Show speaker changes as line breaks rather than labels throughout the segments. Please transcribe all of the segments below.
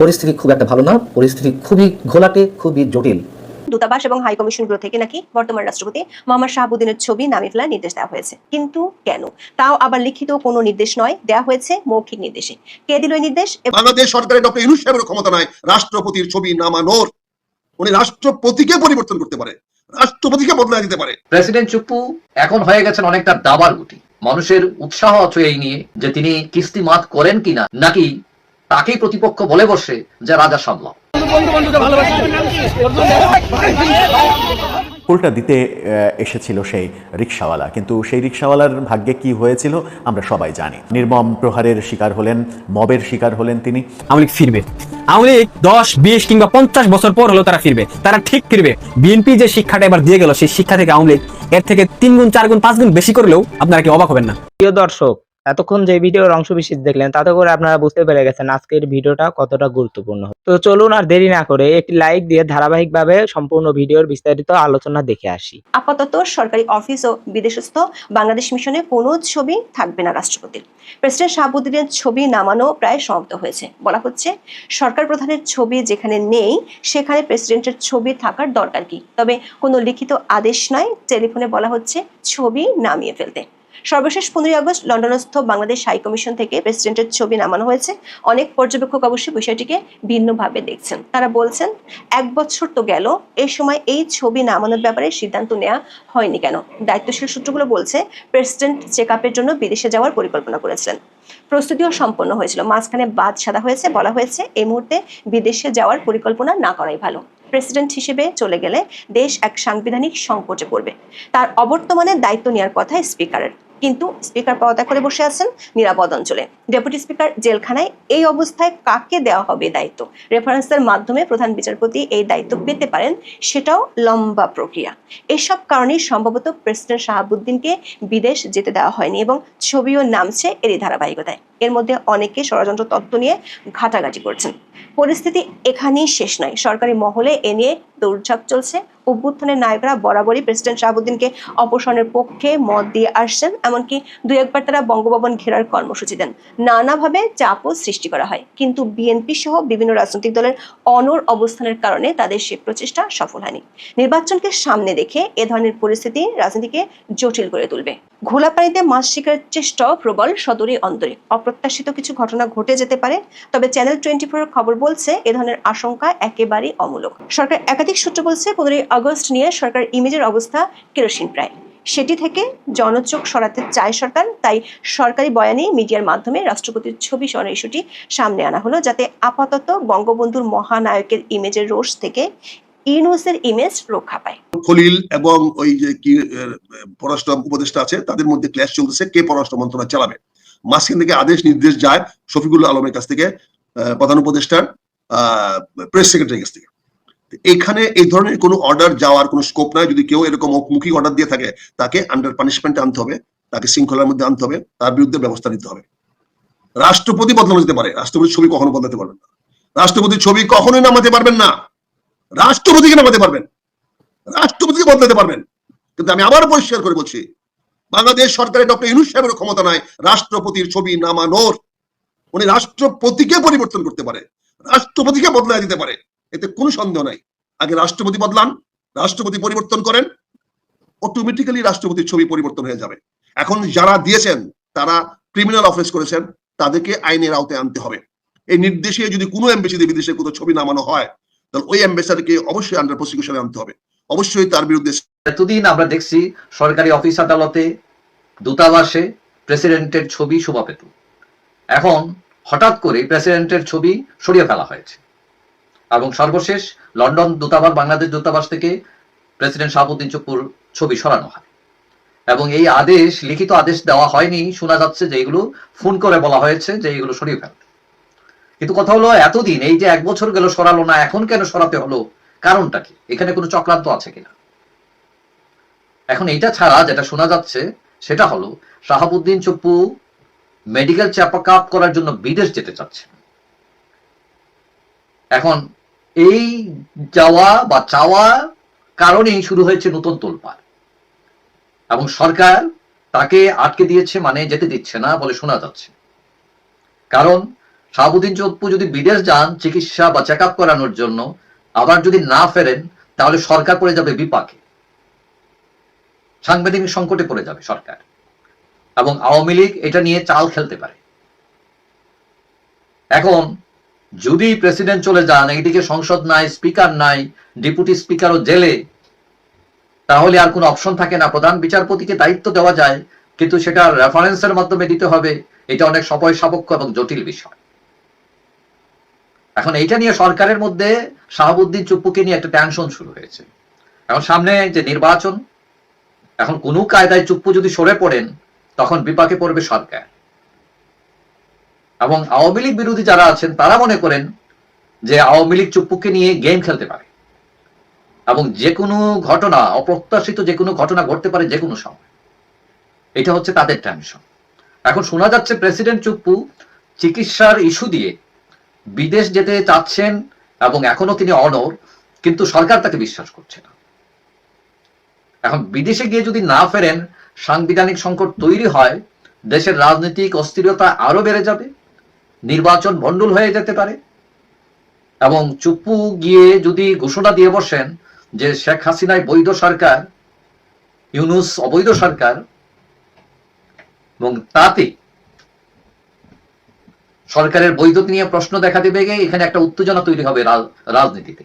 পরিস্থিতি খুব একটা ভালো না পরিস্থিতি খুবই ঘোলাটে খুবই জটিল।
দূতাবাস এবং হাই কমিশনগুলো থেকে নাকি বর্তমান রাষ্ট্রপতি মোহাম্মদ শাহাবুদ্দিনের ছবি নামিয়ে ফেলার নির্দেশ দেওয়া হয়েছে। কিন্তু কেন? তাও আবার লিখিত কোনো নির্দেশ নয় দেওয়া হয়েছে মৌখিক নির্দেশে। কে দিল এই নির্দেশ?
বাংলাদেশ সরকারের ডক্টর ইউনুস সাহেবের ক্ষমতা নাই রাষ্ট্রপতির ছবি নামানোর। উনি রাষ্ট্রপতিকে পরিবর্তন করতে পারে রাষ্ট্রপতিকে বদলে দিতে পারে।
প্রেসিডেন্ট চুপ্পু এখন হয়ে গেছেন অনেকটা দাবার গুটি। মানুষের উৎসাহ আছে এই নিয়ে যে তিনি কিস্তি মাত করেন কিনা নাকি তাকেই প্রতিপক্ষ বলে বসে যে রাজা সামলাও।
ফুলটা দিতে এসেছিল সেই রিক্সাওয়ালা। কিন্তু সেই রিক্সাওয়ালার ভাগ্যে কি হয়েছিল আমরা সবাই জানি। নির্মম প্রহারের শিকার হলেন মবের শিকার হলেন তিনি।
আওয়ামী লীগ ফিরবে। আওয়ামী লীগ দশ বিশ কিংবা পঞ্চাশ বছর পর হলেও তারা ফিরবে। তারা ঠিক ফিরবে। বিএনপি যে শিক্ষাটা এবার দিয়ে গেল সেই শিক্ষা থেকে আওয়ামী লীগ এর থেকে তিন গুণ চার গুণ পাঁচ গুণ বেশি করলেও আপনারা কি অবাক হবেন না?
প্রিয় দর্শক এতক্ষণ যে ভিডিওর অংশ বিশেষ দেখলেন, তাতে করে আপনারা বুঝতে পেরে গেছেন আজকের ভিডিওটা কতটা গুরুত্বপূর্ণ। তো চলুন আর দেরি না করে একটি লাইক দিয়ে ধারাবাহিকভাবে সম্পূর্ণ ভিডিওর বিস্তারিত আলোচনা দেখে আসি।
আপাতত সরকারি অফিস ও বিদেশস্থ বাংলাদেশ মিশনে কোনো ছবি থাকবে না রাষ্ট্রপতির। প্রেসিডেন্ট শাহাবুদ্দিনের ছবি নামানো প্রায় সমাপ্ত হয়েছে। বলা হচ্ছে, সরকার প্রধানের ছবি যেখানে নেই, সেখানে প্রেসিডেন্টের ছবি থাকার দরকার কি? তবে কোনো লিখিত আদেশ নয় টেলিফোনে বলা হচ্ছে, ছবি নামিয়ে ফেলতে। সর্বশেষ পনেরোই আগস্ট লন্ডনস্থ বাংলাদেশ হাই কমিশন থেকে প্রেসিডেন্টের ছবি নামানো হয়েছে। অনেক পর্যবেক্ষক অবশ্যই বিষয়টিকে ভিন্নভাবে দেখছেন। তারা বলছেন, এক বছর তো গেল এই সময় এই ছবি নামানোর ব্যাপারে সিদ্ধান্ত নেওয়া হয়নি কেন? দায়িত্বশীল সূত্রগুলো বলছে, প্রেসিডেন্ট চেক জন্য বিদেশে যাওয়ার পরিকল্পনা করেছিলেন প্রস্তুতিও সম্পন্ন হয়েছিল। মাঝখানে বাদ সাদা হয়েছে, বলা হয়েছে এই মুহূর্তে বিদেশে যাওয়ার পরিকল্পনা না করাই ভালো। প্রেসিডেন্ট হিসেবে চলে গেলে দেশ এক সাংবিধানিক সংকটে পড়বে। তার অবর্তমানে দায়িত্ব নেওয়ার কথা স্পিকারের। কিন্তু স্পিকার পদত্যাগ করে বসে আছেন নিরাপদ অঞ্চলে। ডেপুটি স্পিকার জেলখানায় এই অবস্থায় কাকে দেওয়া হবে দায়িত্ব? রেফারেন্সের মাধ্যমে প্রধান বিচারপতি এই দায়িত্ব পেতে পারেন, সেটাও লম্বা প্রক্রিয়া। এসব কারণেই সম্ভবত প্রেসিডেন্ট শাহাবুদ্দিনকে বিদেশ যেতে দেওয়া হয়নি এবং ছবিও নামছে এরই ধারাবাহিকতায়। এর মধ্যে অনেকে ষড়যন্ত্র তত্ত্ব নিয়ে ঘাটাঘাটি করছেন। পরিস্থিতি এখানেই শেষ নয়। সরকারি মহলে এ নিয়ে দৌড়ঝাঁপ চলছে। অভ্যুত্থানের নায়করা বরাবরই প্রেসিডেন্ট শাহাবুদ্দিনকে অপসারণের পক্ষে মত দিয়ে আসছেন, এমনকি দু একবার তারা বঙ্গভবন ঘেরার কর্মসূচি দেন। নানাভাবে চাপও সৃষ্টি করা হয়। কিন্তু বিএনপি সহ বিভিন্ন রাজনৈতিক দলের অনর অবস্থানের কারণে তাদের সে প্রচেষ্টা সফল হয়নি। নির্বাচনকে সামনে রেখে এ ধরনের পরিস্থিতি রাজনীতিকে জটিল করে তুলবে। ঘোলা পানিতে মাছ শিকারের চেষ্টাও প্রবল সদরে অন্তরে অপ্রত্যাশিত কিছু ঘটনা ঘটে যেতে পারে, তবে চ্যানেল টোয়েন্টি ফোর খবর বলছে এ ধরনের আশঙ্কা একেবারেই অমূলক। সরকার একাধিক সূত্র বলছে পনেরোই আগস্ট নিয়ে সরকার ইমেজের অবস্থা কেরোসিন প্রায়। সেটি থেকে জনচোখ সরাতে চায় সরকার, তাই সরকারি বয়ানে মিডিয়ার মাধ্যমে রাষ্ট্রপতির ছবি সরানোর ইস্যুটি সামনে আনা হলো, যাতে আপাতত বঙ্গবন্ধুর মহানায়কের ইমেজের রোষ থেকে ইউনুসের ইমেজ রক্ষা পায়।
খলিল এবং ওই যে কি পররাষ্ট্র উপদেষ্টা আছে, তাদের মধ্যে ক্ল্যাশ কে পররাষ্ট্র মন্ত্রণালয় চালাবে? মাঝখান থেকে আদেশ নির্দেশ যায় শফিকুল আলমের কাছ থেকে প্রধান উপদেষ্টার প্রেস সেক্রেটারির কাছ থেকে। এখানে এই ধরনের কোনো অর্ডার যাওয়ার কোনো স্কোপ নাই, যদি কেউ এরকম মুখী অর্ডার দিয়ে থাকে, তাকে আন্ডার পানিশমেন্ট আনতে হবে, তাকে শৃঙ্খলার মধ্যে আনতে হবে, তার বিরুদ্ধে ব্যবস্থা নিতে হবে। রাষ্ট্রপতি বদলানো যেতে পারে, রাষ্ট্রপতির ছবি কখনো বদলাতে পারবেন না। রাষ্ট্রপতির ছবি কখনোই নামাতে পারবেন না। রাষ্ট্রপতিকে নামাতে পারবেন। রাষ্ট্রপতিকে বদলাতে পারবেন। কিন্তু আমি আবার পরিষ্কার করে বলছি, বাংলাদেশ সরকারের ডক্টর ইউনুস সাহেবের ক্ষমতা নাই রাষ্ট্রপতির ছবি নামানোর। উনি রাষ্ট্রপতিকে পরিবর্তন করতে পারে, রাষ্ট্রপতিকে বদলায় দিতে পারে, এতে কোনো সন্দেহ নাই। আগে রাষ্ট্রপতি বদলান, রাষ্ট্রপতি পরিবর্তন করেন অটোমেটিক্যালি রাষ্ট্রপতির ছবি পরিবর্তন হয়ে যাবে। এখন যারা দিয়েছেন, তারা ক্রিমিনাল অফেন্স করেছেন, তাদেরকে আইনের আওতায় আনতে হবে। এই নির্দেশে যদি কোনো এম্বাসিতে বিদেশে কোনো ছবি নামানো হয় তাহলে ওই অ্যাম্বাসাডারকে অবশ্যই আন্ডার প্রসিকিউশনে আনতে হবে। অবশ্যই তার বিরুদ্ধে
এতদিন আমরা দেখছি সরকারি অফিস আদালতে দূতাবাসে প্রেসিডেন্টের ছবি শোভা পেত। এখন হঠাৎ করে প্রেসিডেন্টের ছবি সরিয়ে ফেলা হয়েছে। এবং সর্বশেষ লন্ডন দূতাবাস, বাংলাদেশ দূতাবাস থেকে প্রেসিডেন্ট শাহাবুদ্দিন চুপুর ছবি সরানো হয়। এবং এই আদেশ, লিখিত আদেশ দেওয়া হয়নি। শোনা যাচ্ছে যে এগুলো ফোন করে বলা হয়েছে যে এগুলো সরিয়ে ফেলতে কিন্তু কথা হলো এতদিন, এই যে এক বছর গেল, সরালো না, এখন কেন সরাতে হলো? কারণটা কি? এখানে কোনো চক্রান্ত আছে কিনা? এখন এইটা ছাড়া যেটা শোনা যাচ্ছে, সেটা হলো Shahabuddin Chuppu medical check up করার জন্য বিদেশ যেতে চাচ্ছে। এখন এই যাওয়া বা চাওয়া কারণেই শুরু হয়েছে নতুন তোলপাড়। এবং সরকার তাকে আটকে দিয়েছে মানে যেতে দিচ্ছে না বলে শোনা যাচ্ছে। কারণ শাহাবুদ্দিন চপ্পু যদি বিদেশ যান চিকিৎসা বা চেক করানোর জন্য, আবার যদি না ফেরেন, তাহলে সরকার পড়ে যাবে বিপাকে। সাংবিধানিক সংকটে পড়ে যাবে সরকার। এবং আওয়ামী লীগ এটা নিয়ে চাল খেলতে পারে। এখন, যদি প্রেসিডেন্ট চলে যান, এইদিকে সংসদ নাই, স্পিকার নাই, ডেপুটি স্পিকারও জেলে, তাহলে আর কোনো অপশন থাকে না। প্রধান বিচারপতিকে দায়িত্ব দেওয়া যায়, কিন্তু সেটা রেফারেন্সের মাধ্যমে দিতে হবে। এটা অনেক সময় সাপেক্ষ এবং জটিল বিষয়। এখন এইটা নিয়ে সরকারের মধ্যে শাহাবুদ্দিন চুপ্পুকে নিয়ে একটা টেনশন শুরু হয়েছে। এখন সামনে যে নির্বাচন, এখন কোনো কায়দায় চুপ্পু যদি সরে পড়েন, তখন বিপাকে পড়বে সরকার। এবং আওয়ামী লীগ বিরোধী যারা আছেন, তারা মনে করেন যে আওয়ামী লীগ চুপ্পুকে নিয়ে গেম খেলতে পারে। এবং যে কোনো ঘটনা, অপ্রত্যাশিত যে কোনো ঘটনা ঘটতে পারে যে কোনো সময়। এটা হচ্ছে তাদের টেনশন এখন শোনা যাচ্ছে প্রেসিডেন্ট চুপ্পু চিকিৎসার ইস্যু দিয়ে বিদেশ যেতে চাচ্ছেন এবং এখনও তিনি অনর কিন্তু সরকার তাকে বিশ্বাস করছে না। এখন বিদেশে গিয়ে যদি না ফেরেন, সাংবিধানিক সংকট তৈরি হয়, দেশের রাজনৈতিক অস্থিরতা আরও বেড়ে যাবে, নির্বাচন ভণ্ডুল হয়ে যেতে পারে, এবং চুপ্পু গিয়ে যদি ঘোষণা দিয়ে বসেন যে শেখ হাসিনায় বৈধ সরকার, ইউনুস অবৈধ সরকার, এবং তাতে সরকারের বৈধতা নিয়ে প্রশ্ন দেখা দেবে এখানে একটা উত্তেজনা তৈরি হবে রাজনীতিতে।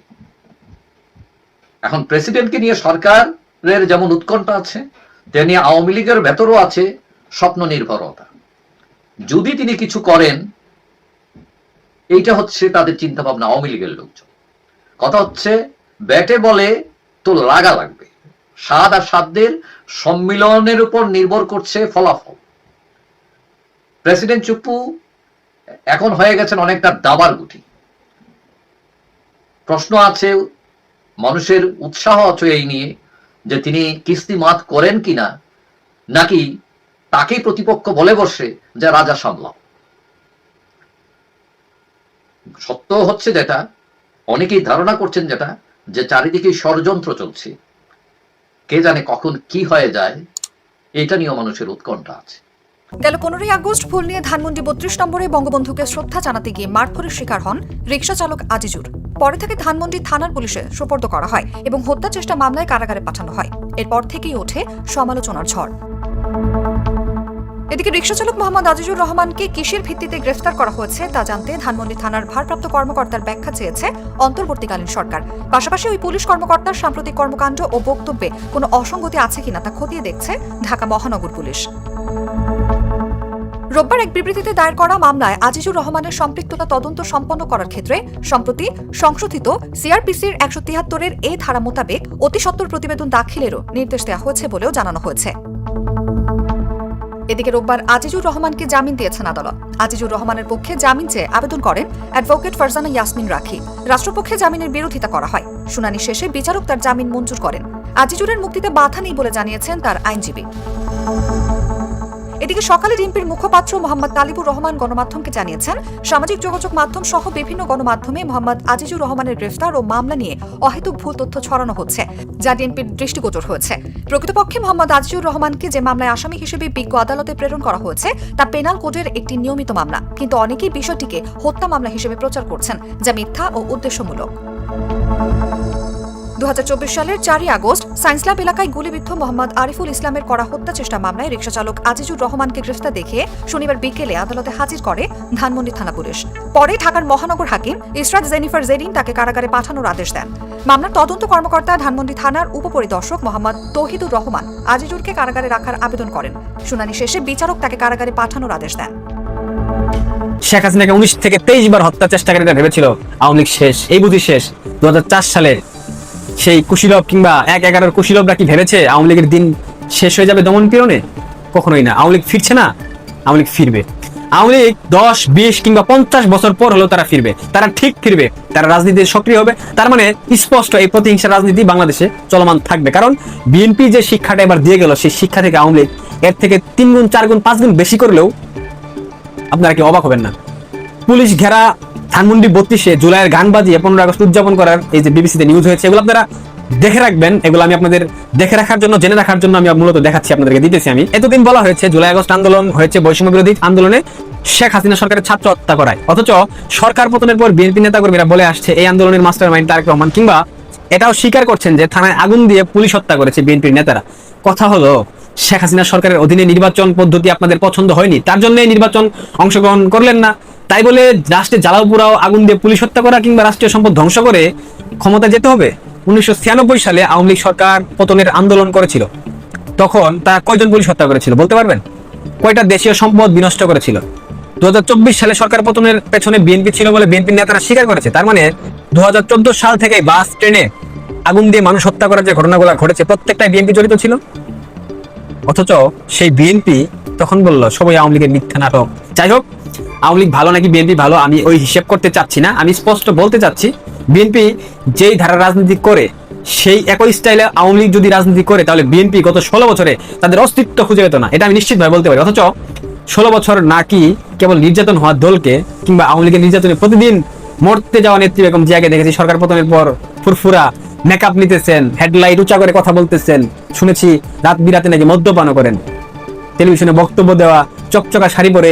এখন প্রেসিডেন্টকে নিয়ে সরকারের যেমন উৎকণ্ঠা আছে, তেমনি আওয়ামী লীগের ভেতরও আছে স্বপ্ন নির্ভরতা যদি তিনি কিছু করেন, এইটা হচ্ছে তাদের চিন্তা ভাবনা আওয়ামী লীগের লোকজন। কথা হচ্ছে, ব্যাটে বলে তো লাগা লাগবে। স্বাদ আর সাধ্যের সম্মিলনের উপর নির্ভর করছে ফলাফল। প্রেসিডেন্ট চুপ্পু এখন হয়ে গেছেন অনেকটা দাবার গুটি। প্রশ্ন আছে, মানুষের উৎসাহ আছে এই নিয়ে, যে তিনি কিস্তি মাত করেন কিনা, নাকি তাকেই প্রতিপক্ষ বলে বসে যে রাজা সামলাও। সত্য হচ্ছে যেটা, অনেকেই ধারণা করছেন যেটা, যে চারিদিকে ষড়যন্ত্র চলছে। কে জানে কখন কি হয়ে যায়, এটা নিয়েও মানুষের উৎকণ্ঠা আছে।
গেল পনেরোই আগস্ট ফুল নিয়ে ধানমন্ডি বত্রিশ নম্বরে বঙ্গবন্ধুকে শ্রদ্ধা জানাতে গিয়ে মারধরের শিকার হন রিকশা চালক আজিজুর। পরে তাকে ধানমন্ডি থানার পুলিশে সোপর্দ করা হয় এবং হত্যা চেষ্টা মামলায় কারাগারে পাঠানো হয়। এরপর থেকেই ওঠে সমালোচনার ঝড়। এদিকে রিকশা চালক মোহাম্মদ আজিজুর রহমানকে কিসের ভিত্তিতে গ্রেফতার করা হয়েছে তা জানতে ধানমন্ডি থানার ভারপ্রাপ্ত কর্মকর্তার ব্যাখ্যা চেয়েছে অন্তর্বর্তীকালীন সরকার। পাশাপাশি ওই পুলিশ কর্মকর্তার সাম্প্রতিক কর্মকাণ্ড ও বক্তব্যে কোনো অসঙ্গতি আছে কিনা তা খতিয়ে দেখছে ঢাকা মহানগর পুলিশ। রোববার এক বিবৃতিতে দায়ের করা মামলায় আজিজুর রহমানের সম্পৃক্ততা তদন্ত সম্পন্ন করার ক্ষেত্রে সম্প্রতি সংশোধিত সিআরপিসির একশো তিয়াত্তরের এ ধারা মোতাবেক অতি সত্বর প্রতিবেদন দাখিলেরও নির্দেশ দেওয়া হয়েছে বলেও জানানো হয়েছে। এদিকে রোববার আজিজুর রহমানকে জামিন দিয়েছেন আদালত। আজিজুর রহমানের পক্ষে জামিন চেয়ে আবেদন করেন অ্যাডভোকেট ফারজানা ইয়াসমিন রাখি। রাষ্ট্রপক্ষে জামিনের বিরোধিতা করা হয়। শুনানি শেষে বিচারক তার জামিন মঞ্জুর করেন। আজিজুরের মুক্তিতে বাধা নেই বলে জানিয়েছেন তার আইনজীবী। এদিকে সকালে ডিম্পির মুখপাত্র মোহাম্মদ তালিবুর রহমান গণমাধ্যমকে জানিয়েছেন, সামাজিক যোগাযোগ মাধ্যম সহ বিভিন্ন গণমাধ্যমে মোহাম্মদ আজিজুর রহমানের গ্রেফতার ও মামলা নিয়ে অহেতুক ভুল তথ্য ছড়ানো হচ্ছে, যা ডিএমপির দৃষ্টিগোচর হয়েছে। প্রকৃতপক্ষে মোহাম্মদ আজিজুর রহমানকে যে মামলায় আসামি হিসেবে বিজ্ঞ আদালতে প্রেরণ করা হয়েছে, তা পেনাল কোডের একটি নিয়মিত মামলা, কিন্তু অনেকেই বিষয়টিকে হত্যা মামলা হিসেবে প্রচার করছেন, যা মিথ্যা ও উদ্দেশ্যমূলক। দু সালের চারই আগস্ট সায়েন্স ল্যাব এলাকায় গুলিবিদ্ধ মোহাম্মদ আরিফুল ইসলামের করা হত্যা চেষ্টা মামলায় রিকশা চালক আজিজুর রহমানকে গ্রেফতার দেখিয়ে শনিবার বিকেলে আদালতে হাজির করে ধানমন্ডি থানা পুলিশ। পরে ঢাকার মহানগর হাকিম ইসরাত জেনিফার জেরিন তাকে কারাগারে পাঠানোর আদেশ দেন। মামলার তদন্ত কর্মকর্তা ধানমন্ডি থানার উপপরিদর্শক মোহাম্মদ তৌহিদুর রহমান আজিজুরকে কারাগারে রাখার আবেদন করেন। শুনানি শেষে বিচারক তাকে কারাগারে পাঠানোর আদেশ দেন।
শেখ হাসিনাকে উনিশ থেকে তেইশ বার হত্যা চেষ্টাকারীরা ভেবেছিল। আওয়ামী লীগ শেষ, এই বুঝি শেষ। দু সালে সেই কুশীলভ কিংবা এক এগারোর কুশীলভরা কি ভেবেছে আওয়ামী লীগের দিন শেষ হয়ে যাবে দমন পীড়নে? কখনোই না। আওয়ামী লীগ ফিরছে না, আওয়ামী লীগ ফিরবে। আওয়ামী লীগ দশ, বিশ কিংবা পঞ্চাশ বছর পর হলেও তারা ফিরবে। তারা ঠিক ফিরবে, তারা রাজনীতিতে সক্রিয় হবে। তার মানে স্পষ্ট এই প্রতিহিংসা রাজনীতি বাংলাদেশে চলমান থাকবে। কারণ বিএনপি যে শিক্ষাটা এবার দিয়ে গেল, সেই শিক্ষা থেকে আওয়ামী লীগ এর থেকে তিন গুণ, চার গুণ, পাঁচ গুণ বেশি করলেও আপনারা কি অবাক হবেন না? পুলিশ ঘেরা ধানমন্ডি বত্রিশে জুলাইয়ের গান বাজিয়ে পনেরো আগস্ট উদযাপন করার এই যে বিবিসিতে নিউজ হয়েছে, এগুলো আপনারা দেখে রাখবেন। এগুলো আমি আপনাদের দেখে রাখার জন্য, জেনে রাখার জন্য আমি মূলত দেখাচ্ছি, আপনাদেরকে দিতেছি আমি। এতদিন বলা হয়েছে, জুলাই আগস্ট আন্দোলন হয়েছে বৈষম্য বিরোধী আন্দোলনে শেখ হাসিনা সরকারের ছাত্র হত্যা করায়। অথচ সরকার পতনের পর বিএনপি নেতাকর্মীরা বলে আসছে, এই আন্দোলনের মাস্টার মাইন্ড তারেক রহমান, কিংবা এটাও স্বীকার করছেন যে থানায় আগুন দিয়ে পুলিশ হত্যা করেছে বিএনপির নেতারা। কথা হলো শেখ হাসিনা সরকারের অধীনে নির্বাচন পদ্ধতি আপনাদের পছন্দ হয়নি, তার জন্য নির্বাচন অংশগ্রহণ করলেন না। তাই বলে রাষ্ট্রে জ্বালাও পুরাও আগুন দিয়ে পুলিশ হত্যা করা কিংবা রাষ্ট্রীয় সম্পদ ধ্বংস করে ক্ষমতা যেতে হবে? উনিশশো সালে আওয়ামী লীগ সরকার পতনের আন্দোলন করেছিল। তখন তারা কয়জন পুলিশ হত্যা করেছিল, বলতে পারবেন? কয়টা দেশীয় সম্পদ বিনষ্ট করেছিল? দু হাজার চব্বিশ সালে সরকার পতনের পেছনে বিএনপি ছিল বলে বিএনপি নেতারা স্বীকার করেছে। তার মানে দু হাজার চোদ্দ সাল থেকে বাস, ট্রেনে আগুন দিয়ে মানুষ হত্যা করার যে ঘটনাগুলো ঘটেছে, প্রত্যেকটাই বিএনপি জড়িত ছিল। অথচ সেই বিএনপি তখন বলল, সবাই আওয়ামী লীগের মিথ্যা নাটক। যাই হোক, আওয়ামী লীগ ভালো নাকি বিএনপি ভালো, আমি ওই হিসেব করতে চাচ্ছি না। আমি স্পষ্ট বলতে চাচ্ছি, বিএনপি যেই ধারা রাজনীতি করে, সেই একই স্টাইলে আওয়ামী লীগ যদি রাজনীতি করে, তাহলে বিএনপি গত ষোলো বছরে তাদের অস্তিত্ব খুঁজে পেত না। এটা আমি নিশ্চিতভাবে বলতে পারি। অথচ ষোলো বছর নাকি কেবল নির্যাতন হওয়ার দলকে কিংবা আওয়ামী লীগের নির্যাতনে প্রতিদিন মরতে যাওয়া নেত্রী বেগম জিয়াকে দেখেছি, সরকার পতনের পর ফুরফুরা মেকআপ নিতেছেন, হেডলাইট উঁচা করে কথা বলতেছেন। শুনেছি রাত বিরাতে নাকি মদ্যপানও করেন। টেলিভিশনে বক্তব্য দেওয়া, চকচকা শাড়ি পরে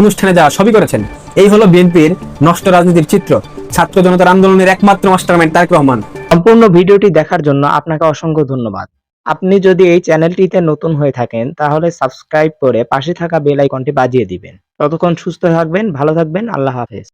অনুষ্ঠানে যাওয়া সবই করেছেন। এই হলো বিএনপির নষ্ট রাজনীতির চিত্র। ছাত্র জনতার আন্দোলনের একমাত্র মাস্টারমাইন্ড তারেক রহমান।
সম্পূর্ণ ভিডিওটি দেখার জন্য আপনাকে অসংখ্য ধন্যবাদ। আপনি যদি এই চ্যানেলটিতে নতুন হয়ে থাকেন, তাহলে সাবস্ক্রাইব করে পাশে থাকা বেল আইকনটি বাজিয়ে দিবেন। ততক্ষণ সুস্থ থাকবেন, ভালো থাকবেন, আল্লাহ হাফেজ।